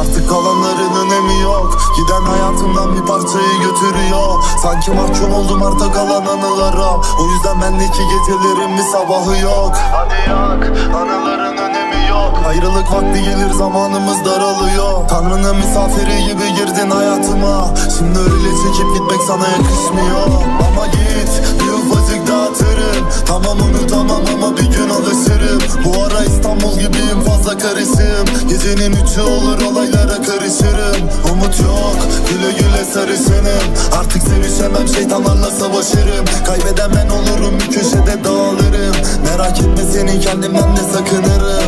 Artık kalanların önemi yok. Giden hayatımdan bir parçayı götürüyor. Sanki mahkum oldum artık kalan anılara. O yüzden bendeki gecelerin bir sabahı yok. Hadi yak anıların önemi yok. Ayrılık vakti gelir zamanımız daralıyor. Tanrı'nın misafiri gibi girdin hayatıma. Şimdi öyle çekip gitmek sana yakışmıyor. Ama git bir ufacık dağıtırım Tamam unutamam ama bir gün alışırım. Bu ara İstanbul gibiyim fazla karışım. Gecenin üçü olur olaylara karışırım. Umut yok güle güle sarışınım. Artık sevişemem şeytanlarla savaşırım. Kaybeden ben olurum bir köşede dağılırım. Merak etme senin kendimden de sakınırım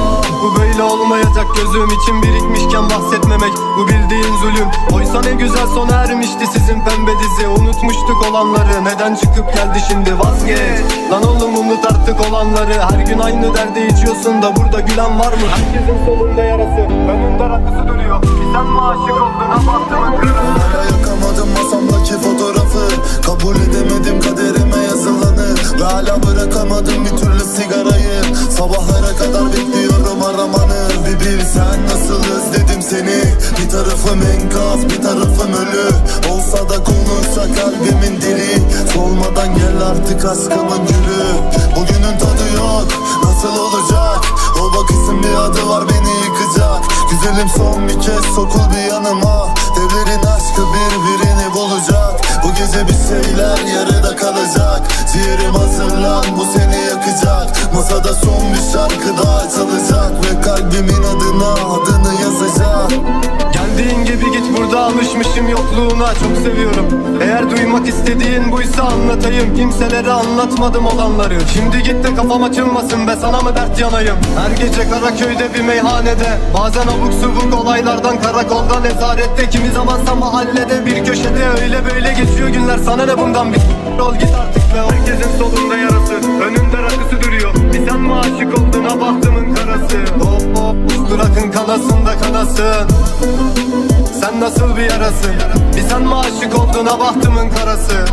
bu böyle olmayacak. Gözüm için birikmişken bahsetmemek Bu bildiğin zulüm. Oysa ne güzel sona ermişti sizin pembe dizi. Unutmuştuk olanları. Neden çıkıp geldi şimdi? Vazgeç. Lan oğlum unut artık olanları. Her gün aynı derde içiyorsun da burada gülen var mı? Herkesin solunda yarası. Önünde rakısı duruyor. Bir sen mi aşık oldun? Abartımın Hala yakamadım. Masamdaki fotoğrafı. Kabul enkaz bir tarafım ölü. Olsa da konuşsa kalbimin dili. Solmadan gel artık aşkımın gülü. Bugünün tadı yok nasıl olacak? O bakışın bir adı var beni yıkacak. Güzelim son bir kez sokul bir yanıma. Devlerin aşkı birbirini bulacak. Bu gece bir şeyler yarıda kalacak. Ciğerim hazırlan bu seni yakacak. Masada son bir şarkı daha çalacak. Ve kalbimin çok seviyorum. Eğer duymak istediğin buysa anlatayım. Kimselere anlatmadım olanları. Şimdi git de kafam açılmasın be sana mı dert yanayım? Her gece Karaköy'de bir meyhanede. Bazen abuk subuk olaylardan karakolda nezarette. Kimi zamansa mahallede bir köşede. Öyle böyle geçiyor günler. Sana ne bundan bir ol git artık be. Herkesin solunda yarası. Önünde rakısı duruyor. Bir sen mi aşık oldun? Ha bahtımın karası. Hop hop bırakın kanasın da kanasın sen nasıl bir yarasın? Bir sen mi aşık oldun ha bahtımın karası?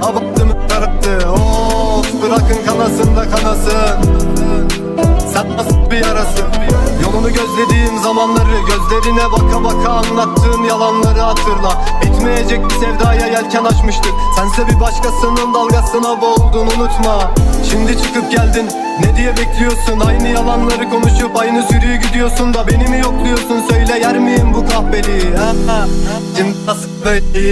Ha bahtımın karası Of bırakın kanasın da kanasın. Sen nasıl bir yarasın? Yolunu gözlediğim zamanları Gözlerine baka baka anlattığın yalanları hatırla. Bitmeyecek bir sevdaya yelken açmıştık. Sense bir başkasının dalgasına boğuldun unutma. Şimdi çıkıp geldin ne diye bekliyorsun? Aynı yalanları konuşup aynı sürüyü gidiyorsun da Beni mi yokluyorsun? Söyle yer miyim bu kahveliği? Şimdi nasıl böyle